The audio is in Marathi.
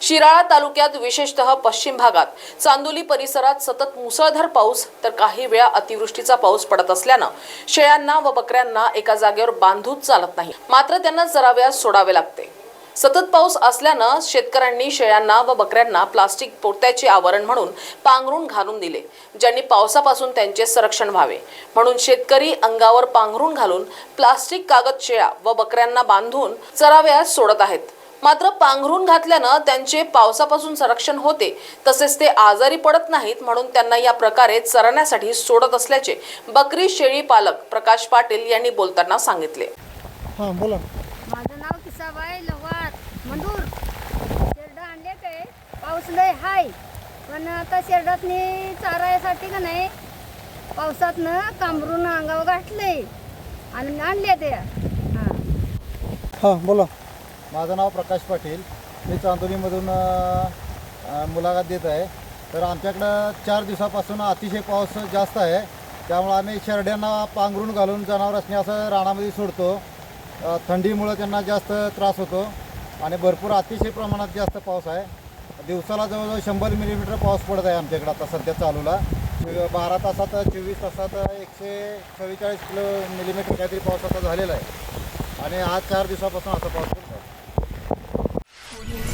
शिराळा तालुक्यात विशेषतः पश्चिम भागात. चांदोली परिसरात सतत मुसळधार पाऊस तर काही वेळा अतिवृष्टीचा पाऊस पडत असल्यानं शेळ्यांना व बकऱ्यांना एका जागेवर बांधूच चालत नाही. मात्र त्यांना जराव्यास सोडावे लागते. सतत पाऊस असल्यानं शेतकऱ्यांनी शेळ्यांना व बकऱ्यांना प्लास्टिक पोत्याचे आवरण म्हणून पांघरून घालून दिले ज्यांनी पावसापासून त्यांचे संरक्षण व्हावे. म्हणून शेतकरी अंगावर पांघरून घालून प्लास्टिक कागद शेळ्या व बकऱ्यांना बांधून चराव्यास सोडत आहेत. मात्र पांघरून घातल्यानं त्यांचे पावसापासून संरक्षण होते. तसेच ते आजारी पडत नाहीत म्हणून त्यांना या प्रकारे चरण्यासाठी सोडत असल्याचे बकरी शेळी पालक प्रकाश पाटील यांनी बोलताना सांगितले. हां बोला. माझं नाव किसाबाई लवार मंडूर. शेरडा आणले ते पाऊस लय हाय. पण आता शेरडातनी चारायसाठी का नाही पावसातनं कांबरून अंगावर गाठले आणि आणले ते हां. हां बोला. माझं नाव प्रकाश पाटील. मी चांदोलीमधून मुलाखत देत आहे. तर आमच्याकडं चार दिवसापासून अतिशय पाऊस जास्त आहे. त्यामुळं आम्ही शेरड्यांना पांघरून घालून जनावरांनी असं रानामध्ये सोडतो. थंडीमुळं त्यांना जास्त त्रास होतो आणि भरपूर अतिशय प्रमाणात जास्त पाऊस आहे. दिवसाला जवळजवळ शंभर मिलीमीटर पाऊस पडत आहे आमच्याकडं आता सध्या चालूला. बारा तासात चोवीस तासात एकशे चव्वेचाळीस किलो मिलीमीटर काहीतरी पाऊस आता झालेला आहे. आणि आज चार दिवसापासून असा पाऊस Audio